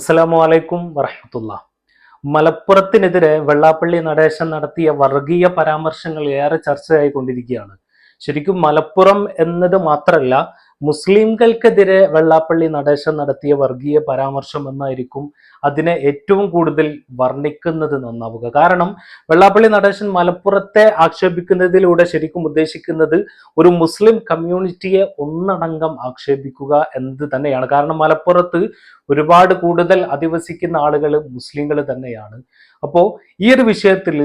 അസ്സലാമു അലൈക്കും വറഹമത്തുള്ള. മലപ്പുറത്തിനെതിരെ വെള്ളാപ്പള്ളി നടേശൻ നടത്തിയ വർഗീയ പരാമർശങ്ങൾ ഏറെ ചർച്ചയായിക്കൊണ്ടിരിക്കുകയാണ്. ശരിക്കും മലപ്പുറം എന്നത് മാത്രമല്ല മുസ്ലിംകൾക്കെതിരെ വെള്ളാപ്പള്ളി നടേശൻ നടത്തിയ വർഗീയ പരാമർശം എന്നായിരിക്കും അതിനെ ഏറ്റവും കൂടുതൽ വർണിക്കുന്നത് നന്നാവുക. കാരണം വെള്ളാപ്പള്ളി നടേശൻ മലപ്പുറത്തെ ആക്ഷേപിക്കുന്നതിലൂടെ ശരിക്കും ഉദ്ദേശിക്കുന്നത് ഒരു മുസ്ലിം കമ്മ്യൂണിറ്റിയെ ഒന്നടങ്കം ആക്ഷേപിക്കുക എന്നത് തന്നെയാണ്. കാരണം മലപ്പുറത്ത് ഒരുപാട് കൂടുതൽ അധിവസിക്കുന്ന ആളുകൾ മുസ്ലിങ്ങൾ തന്നെയാണ്. അപ്പോൾ ഈ ഒരു വിഷയത്തിൽ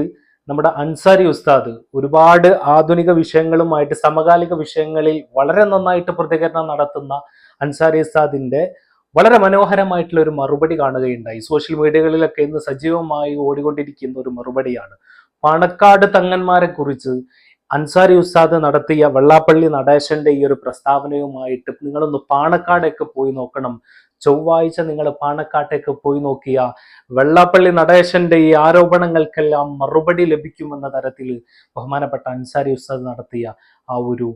നമ്മുടെ അൻസാരി ഉസ്താദ് ഒരുപാട് ആധുനിക വിഷയങ്ങളുമായിട്ട് സമകാലിക വിഷയങ്ങളിൽ വളരെ നന്നായിട്ട് പ്രതികരണം നടത്തുന്ന അൻസാരി ഉസ്താദിന്റെ വളരെ മനോഹരമായിട്ടുള്ള ഒരു മറുപടി കാണുകയുണ്ടായി. സോഷ്യൽ മീഡിയകളിലൊക്കെ ഇന്ന് സജീവമായി ഓടിക്കൊണ്ടിരിക്കുന്ന ഒരു മറുപടിയാണ്. പാണക്കാട് തങ്ങന്മാരെ കുറിച്ച് അൻസാരി ഉസ്താദ് നടത്തിയ വെള്ളാപ്പള്ളി നടേശന്റെ ഈ ഒരു പ്രസ്താവനയുമായിട്ട് നിങ്ങളൊന്ന് പാണക്കാടൊക്കെ പോയി നോക്കണം. ചൊവ്വാഴ്ച നിങ്ങൾ പാണക്കാട്ടേക്ക് പോയി നോക്കിയ വെള്ളാപ്പള്ളി നടേശന്റെ ഈ ആരോപണങ്ങൾക്കെല്ലാം മറുപടി ലഭിക്കുമെന്ന തരത്തിൽ ബഹുമാനപ്പെട്ട അൻസാരി ഉസ്താദ് നടത്തിയ ആ ഒരു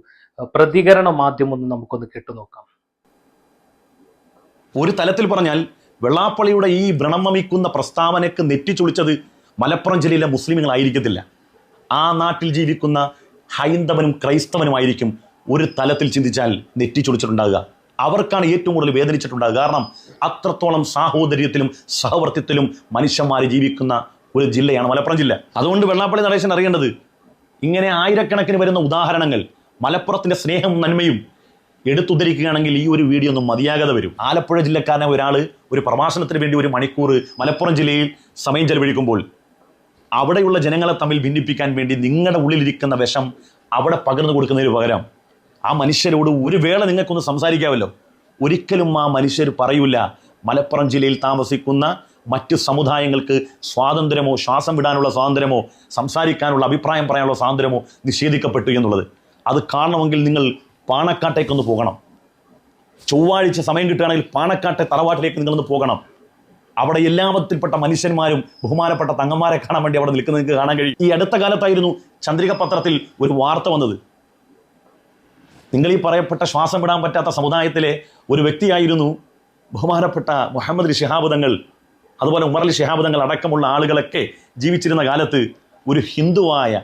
പ്രതികരണ മാധ്യമം ഒന്ന് നമുക്കൊന്ന് കേട്ടുനോക്കാം ഒരു തലത്തിൽ പറഞ്ഞാൽ വെള്ളാപ്പള്ളിയുടെ ഈ വ്രണമമിക്കുന്ന പ്രസ്താവനയ്ക്ക് നെറ്റിച്ചുളിച്ചത് മലപ്പുറം ജില്ലയിലെ മുസ്ലിമുകളായിരിക്കത്തില്ല. ആ നാട്ടിൽ ജീവിക്കുന്ന ഹൈന്ദവനും ക്രൈസ്തവനുമായിരിക്കും ഒരു തലത്തിൽ ചിന്തിച്ചാൽ നെറ്റിച്ചുളിച്ചിട്ടുണ്ടാകുക അവർക്കാണ് ഏറ്റവും കൂടുതൽ വേദനിച്ചിട്ടുണ്ടാകുക കാരണം അത്രത്തോളം സാഹോദര്യത്തിലും സഹവർത്തിത്വത്തിലും മനുഷ്യന്മാർ ജീവിക്കുന്ന ഒരു ജില്ലയാണ് മലപ്പുറം ജില്ല. അതുകൊണ്ട് വെള്ളാപ്പള്ളി നടേശൻ അറിയേണ്ടത് ഇങ്ങനെ ആയിരക്കണക്കിന് വരുന്ന ഉദാഹരണങ്ങൾ മലപ്പുറത്തിന്റെ സ്നേഹവും നന്മയും എടുത്തുദ്ധരിക്കുകയാണെങ്കിൽ ഈ ഒരു വീഡിയോ ഒന്നും മതിയാകാതെ വരും. ആലപ്പുഴ ജില്ലക്കാരനെ ഒരാൾ ഒരു പ്രഭാഷണത്തിന് വേണ്ടി ഒരു മണിക്കൂർ മലപ്പുറം ജില്ലയിൽ സമയം ചെലവഴിക്കുമ്പോൾ അവിടെയുള്ള ജനങ്ങളെ തമ്മിൽ ഭിന്നിപ്പിക്കാൻ വേണ്ടി നിങ്ങളുടെ ഉള്ളിലിരിക്കുന്ന വിഷം അവിടെ പകർന്നു കൊടുക്കുന്നതിന് പകരം ആ മനുഷ്യരോട് ഒരു വേള നിങ്ങൾക്കൊന്ന് സംസാരിക്കാമല്ലോ. ഒരിക്കലും ആ മനുഷ്യർ പറയൂല മലപ്പുറം ജില്ലയിൽ താമസിക്കുന്ന മറ്റ് സമുദായങ്ങൾക്ക് സ്വാതന്ത്ര്യമോ ശ്വാസം വിടാനുള്ള സ്വാതന്ത്ര്യമോ സംസാരിക്കാനുള്ള അഭിപ്രായം പറയാനുള്ള സ്വാതന്ത്ര്യമോ നിഷേധിക്കപ്പെട്ടു എന്നുള്ളത്. അത് കാണണമെങ്കിൽ നിങ്ങൾ പാണക്കാട്ടേക്കൊന്ന് പോകണം. ചൊവ്വാഴ്ച സമയം കിട്ടുകയാണെങ്കിൽ പാണക്കാട്ടെ തറവാട്ടിലേക്ക് നിങ്ങളൊന്ന് പോകണം. അവിടെ എല്ലാമത്തിൽപ്പെട്ട മനുഷ്യന്മാരും ബഹുമാനപ്പെട്ട തങ്ങന്മാരെ കാണാൻ വേണ്ടി അവിടെ നിൽക്കുന്നത് നിങ്ങൾക്ക് കാണാൻ കഴിയും. ഈ അടുത്ത കാലത്തായിരുന്നു ചന്ദ്രിക പത്രത്തിൽ ഒരു വാർത്ത വന്നത്. നിങ്ങൾ ഈ പറയപ്പെട്ട ശ്വാസം വിടാൻ പറ്റാത്ത സമുദായത്തിലെ ഒരു വ്യക്തിയായിരുന്നു ബഹുമാനപ്പെട്ട മുഹമ്മദ് അലി ഷിഹാബുദങ്ങൾ അതുപോലെ ഉമർ അലി ശിഹാബ് തങ്ങൾ അടക്കമുള്ള ആളുകളൊക്കെ ജീവിച്ചിരുന്ന കാലത്ത് ഒരു ഹിന്ദുവായ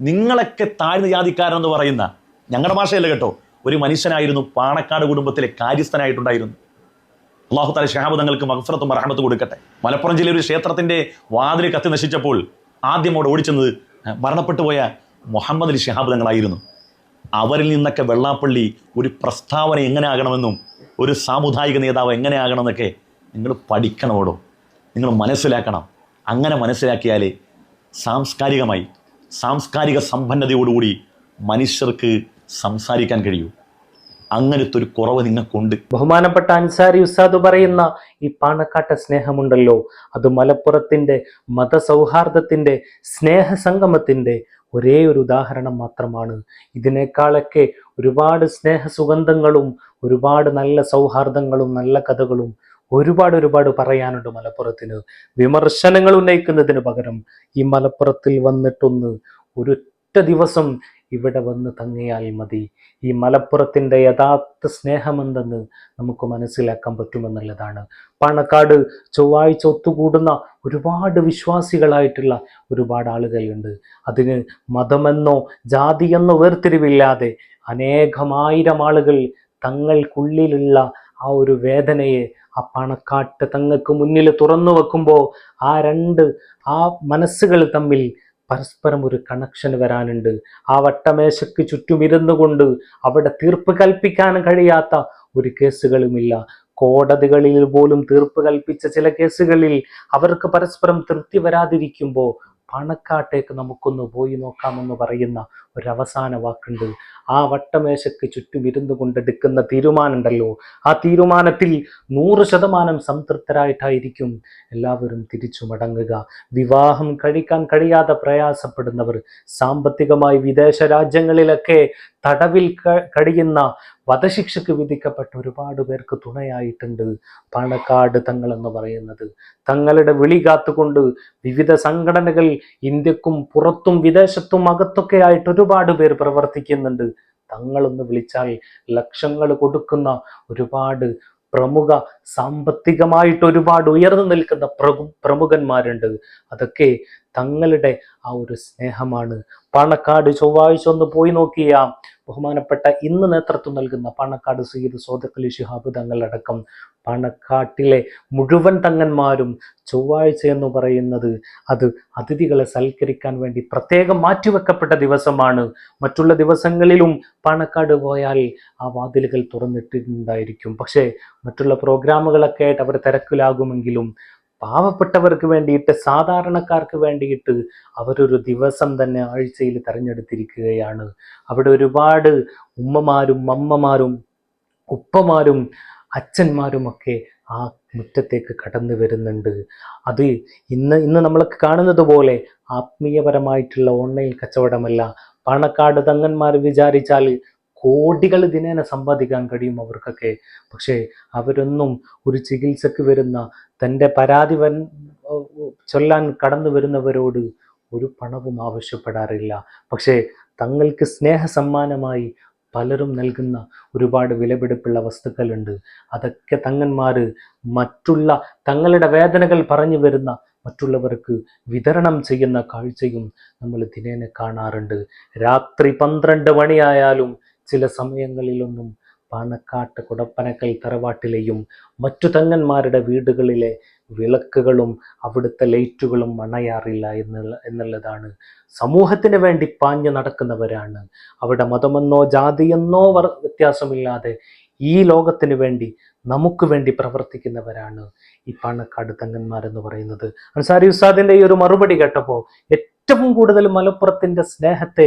നിങ്ങളൊക്കെ താഴ്ന്ന ജാതിക്കാരെന്ന് പറയുന്ന ഞങ്ങളുടെ ഭാഷയല്ല കേട്ടോ ഒരു മനുഷ്യനായിരുന്നു പാണക്കാട് കുടുംബത്തിലെ കാര്യസ്ഥനായിട്ടുണ്ടായിരുന്നു. അള്ളാഹു താല ഷഹാബ് തങ്ങൾക്ക് മഹഫറത്തും മറഹമത്ത് കൊടുക്കട്ടെ. മലപ്പുറം ജില്ലയിൽ ഒരു ക്ഷേത്രത്തിന്റെ വാതിൽ കത്തി നശിച്ചപ്പോൾ ആദ്യം അവിടെ ഓടിച്ചെന്നത് മരണപ്പെട്ടുപോയ മുഹമ്മദ് അലി ഷഹാബ് തങ്ങളായിരുന്നു. അവരിൽ നിന്നൊക്കെ വെള്ളാപ്പള്ളി ഒരു പ്രസ്താവന എങ്ങനെ ആകണമെന്നും ഒരു സാമുദായിക നേതാവ് എങ്ങനെ ആകണമെന്നൊക്കെ നിങ്ങൾ പഠിക്കണമോടോ? നിങ്ങൾ മനസ്സിലാക്കണം. അങ്ങനെ മനസ്സിലാക്കിയാലേ സാംസ്കാരികമായി സാംസ്കാരിക സമ്പന്നതയോടുകൂടി മനുഷ്യർക്ക് സംസാരിക്കാൻ കഴിയൂ. അങ്ങനത്തെ ഒരു കുറവ് നിങ്ങൾക്കുണ്ട്. ബഹുമാനപ്പെട്ട അൻസാരി ഉസ്താദ് പറയുന്ന ഈ പാണക്കാട്ട സ്നേഹമുണ്ടല്ലോ. അത് മലപ്പുറത്തിന്റെ മതസൗഹാർദ്ദത്തിന്റെ സ്നേഹസംഗമത്തിന്റെ ഒരേ ഒരു ഉദാഹരണം മാത്രമാണ്. ഇതിനേക്കാളൊക്കെ ഒരുപാട് സ്നേഹസുഗന്ധങ്ങളും ഒരുപാട് നല്ല സൗഹാർദ്ദങ്ങളും നല്ല കഥകളും ഒരുപാട് ഒരുപാട് പറയാനുണ്ട് മലപ്പുറത്തിന്. വിമർശനങ്ങൾ ഉന്നയിക്കുന്നതിന് പകരം ഈ മലപ്പുറത്തിൽ വന്നിട്ടൊന്ന് ഒരൊറ്റ ദിവസം ഇവിടെ വന്ന് തങ്ങിയാൽ മതി. ഈ മലപ്പുറത്തിന്റെ യഥാർത്ഥ സ്നേഹമെന്തെന്ന് നമുക്ക് മനസ്സിലാക്കാൻ പറ്റുമെന്നുള്ളതാണ്. പാണക്കാട് ചൊവ്വാഴ്ച ഒത്തുകൂടുന്ന ഒരുപാട് വിശ്വാസികളായിട്ടുള്ള ഒരുപാട് ആളുകളുണ്ട്. അതിന് മതമെന്നോ ജാതിയെന്നോ വേർതിരിവില്ലാതെ അനേകമായിരം ആളുകൾ തങ്ങൾക്കുള്ളിലുള്ള ആ ഒരു വേദനയെ ആ പണക്കാട്ട് തങ്ങൾക്ക് മുന്നിൽ തുറന്നു വെക്കുമ്പോൾ ആ രണ്ട് ആ മനസ്സുകൾ തമ്മിൽ പരസ്പരം ഒരു കണക്ഷൻ വരാനുണ്ട്. ആ വട്ടമേശയ്ക്ക് ചുറ്റുമിരുന്നു കൊണ്ട് അവിടെ തീർപ്പ് കൽപ്പിക്കാൻ കഴിയാത്ത ഒരു കേസുകളുമില്ല. കോടതികളിൽ പോലും തീർപ്പ് കൽപ്പിച്ച ചില കേസുകളിൽ അവർക്ക് പരസ്പരം തൃപ്തി വരാതിരിക്കുമ്പോൾ പണക്കാട്ടേക്ക് നമുക്കൊന്ന് പോയി നോക്കാമെന്ന് പറയുന്ന ഒരവസാന വാക്കുണ്ട്. ആ വട്ടമേശയ്ക്ക് ചുറ്റും ഇരുന്നു കൊണ്ടെടുക്കുന്ന തീരുമാനമുണ്ടല്ലോ. ആ തീരുമാനത്തിൽ നൂറ് ശതമാനം സംതൃപ്തരായിട്ടായിരിക്കും എല്ലാവരും തിരിച്ചു മടങ്ങുക. വിവാഹം കഴിക്കാൻ കഴിയാതെ പ്രയാസപ്പെടുന്നവർ സാമ്പത്തികമായി വിദേശ രാജ്യങ്ങളിലൊക്കെ തടവിൽ കഴിയുന്ന വധശിക്ഷയ്ക്ക് വിധിക്കപ്പെട്ട ഒരുപാട് പേർക്ക് തുണയായിട്ടുണ്ട്. പാണക്കാട് തങ്ങൾ എന്ന് പറയുന്നത്. തങ്ങളുടെ വിളി കാത്തുകൊണ്ട് വിവിധ സംഘടനകൾ ഇന്ത്യക്കും പുറത്തും വിദേശത്തും അകത്തൊക്കെ ആയിട്ട് ഒരുപാട് പേർ പ്രവർത്തിക്കുന്നുണ്ട്. തങ്ങളൊന്ന് വിളിച്ചാൽ ലക്ഷങ്ങൾ കൊടുക്കുന്ന ഒരുപാട് പ്രമുഖ സാമ്പത്തികമായിട്ട് ഒരുപാട് ഉയർന്നു നിൽക്കുന്ന പ്രഭു പ്രമുഖന്മാരുണ്ട്. അതൊക്കെ തങ്ങളുടെ ആ ഒരു സ്നേഹമാണ്. പാണക്കാട് ചൊവ്വാഴ്ച ഒന്ന് പോയി നോക്കിയ ബഹുമാനപ്പെട്ട ഇന്ന് നേതൃത്വം നൽകുന്ന പാണക്കാട് സയ്യിദ് സോദക്കലി ശിഹാബ് തങ്ങളടക്കം പാണക്കാട്ടിലെ മുഴുവൻ തങ്ങന്മാരും ചൊവ്വാഴ്ച എന്ന് പറയുന്നത് അത് അതിഥികളെ സൽക്കരിക്കാൻ വേണ്ടി പ്രത്യേകം മാറ്റിവെക്കപ്പെട്ട ദിവസമാണ്. മറ്റുള്ള ദിവസങ്ങളിലും പാണക്കാട് പോയാൽ ആ വാതിലുകൾ തുറന്നിട്ടുണ്ടായിരിക്കും. പക്ഷേ മറ്റുള്ള പ്രോഗ്രാമുകളൊക്കെ ആയിട്ട് അവർ തിരക്കിലാകുമെങ്കിലും പാവപ്പെട്ടവർക്ക് വേണ്ടിയിട്ട് സാധാരണക്കാർക്ക് വേണ്ടിയിട്ട് അവരൊരു ദിവസം തന്നെ ആഴ്ചയിൽ തിരഞ്ഞെടുത്തിരിക്കുകയാണ്. അവിടെ ഒരുപാട് ഉമ്മമാരും അമ്മമാരും ഉപ്പമാരും അച്ഛന്മാരുമൊക്കെ ആ മുറ്റത്തേക്ക് കടന്നു വരുന്നുണ്ട്. അത് ഇന്ന് ഇന്ന് നമ്മളൊക്കെ കാണുന്നത് പോലെ ആത്മീയപരമായിട്ടുള്ള ഓൺലൈൻ കച്ചവടമല്ല. പാണക്കാട് തങ്ങന്മാർ വിചാരിച്ചാൽ കോടികൾ ദിനേന സമ്പാദിക്കാൻ കഴിയും അവർക്കൊക്കെ. പക്ഷേ അവരൊന്നും ഒരു ചികിത്സക്ക് വരുന്ന തന്റെ പരാതി വൻ ചൊല്ലാൻ കടന്നു വരുന്നവരോട് ഒരു പണവും ആവശ്യപ്പെടാറില്ല. പക്ഷേ തങ്ങൾക്ക് സ്നേഹ സമ്മാനമായി പലരും നൽകുന്ന ഒരുപാട് വിലപിടിപ്പുള്ള വസ്തുക്കളുണ്ട്. അതൊക്കെ തങ്ങന്മാർ മറ്റുള്ള തങ്ങളുടെ വേദനകൾ പറഞ്ഞു വരുന്ന മറ്റുള്ളവർക്ക് വിതരണം ചെയ്യുന്ന കാഴ്ചയും നമ്മൾ ദിനേനെ കാണാറുണ്ട്. രാത്രി പന്ത്രണ്ട് മണിയായാലും ചില സമയങ്ങളിലൊന്നും പാണക്കാട്ട് കുടപ്പനക്കൽ തറവാട്ടിലെയും മറ്റു തങ്ങന്മാരുടെ വീടുകളിലെ വിളക്കുകളും അവിടുത്തെ ലൈറ്റുകളും മണയാറില്ല എന്നുള്ള എന്നുള്ളതാണ്. സമൂഹത്തിന് വേണ്ടി പാഞ്ഞു നടക്കുന്നവരാണ്. അവിടെ മതമെന്നോ ജാതിയെന്നോ വർ വ്യത്യാസമില്ലാതെ ഈ ലോകത്തിന് വേണ്ടി നമുക്ക് വേണ്ടി പ്രവർത്തിക്കുന്നവരാണ് ഈ പാണക്കാട് തങ്ങന്മാരെന്ന് പറയുന്നത്. അൻസാരി ഉസ്താദിന്റെ ഈ ഒരു മറുപടി കേട്ടപ്പോൾ ഏറ്റവും കൂടുതൽ മലപ്പുറത്തിന്റെ സ്നേഹത്തെ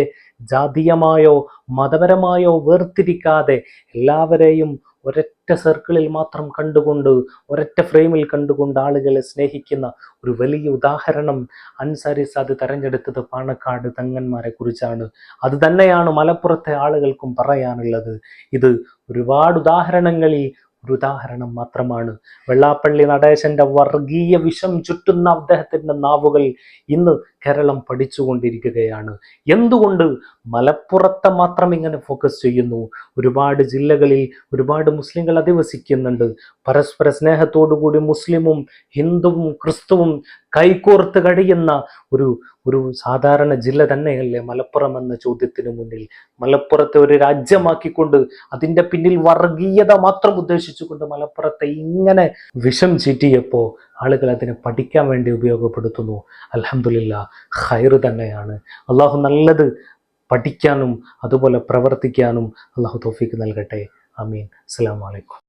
ജാതീയമായോ മതപരമായോ വേർതിരിക്കാതെ എല്ലാവരെയും ഒരൊറ്റ സർക്കിളിൽ മാത്രം കണ്ടുകൊണ്ട് ഒരൊറ്റ ഫ്രെയിമിൽ കണ്ടുകൊണ്ട് ആളുകളെ സ്നേഹിക്കുന്ന ഒരു വലിയ ഉദാഹരണം അൻസാരി സാദ് തെരഞ്ഞെടുത്തത് പാണക്കാട് തങ്ങന്മാരെ കുറിച്ചാണ്. അത് തന്നെയാണ് മലപ്പുറത്തെ ആളുകൾക്കും പറയാനുള്ളത്. ഇത് ഒരുപാട് ഉദാഹരണങ്ങളിൽ ഒരു ഉദാഹരണം മാത്രമാണ്. വെള്ളാപ്പള്ളി നടേശന്റെ വർഗീയ വിഷം ചുറ്റുന്ന അദ്ദേഹത്തിന്റെ നാവുകൾ ഇന്ന് കേരളം പഠിച്ചുകൊണ്ടിരിക്കുകയാണ്. എന്തുകൊണ്ട് മലപ്പുറത്തെ മാത്രം ഇങ്ങനെ ഫോക്കസ് ചെയ്യുന്നു? ഒരുപാട് ജില്ലകളിൽ ഒരുപാട് മുസ്ലിങ്ങൾ അധിവസിക്കുന്നുണ്ട്. പരസ്പര സ്നേഹത്തോടുകൂടി മുസ്ലിമും ഹിന്ദുവും ക്രിസ്തുവും കൈകോർത്ത് കഴിയുന്ന ഒരു ഒരു സാധാരണ ജില്ല തന്നെയല്ലേ മലപ്പുറം എന്ന ചോദ്യത്തിന് മുന്നിൽ. മലപ്പുറത്തെ ഒരു രാജ്യമാക്കിക്കൊണ്ട് അതിന്റെ പിന്നിൽ വർഗീയത മാത്രം ഉദ്ദേശിച്ചുകൊണ്ട് മലപ്പുറത്തെ ഇങ്ങനെ വിഷം ചീറ്റിയപ്പോൾ ആളുകൾ അതിനെ പഠിക്കാൻ വേണ്ടി ഉപയോഗപ്പെടുത്തുന്നു. അലഹമില്ല ഹൈർ തന്നെയാണ്. അള്ളാഹു നല്ലത് പഠിക്കാനും അതുപോലെ പ്രവർത്തിക്കാനും അള്ളാഹു തോഫിക്ക് നൽകട്ടെ. അമീൻ അസ്സാം വലൈക്കും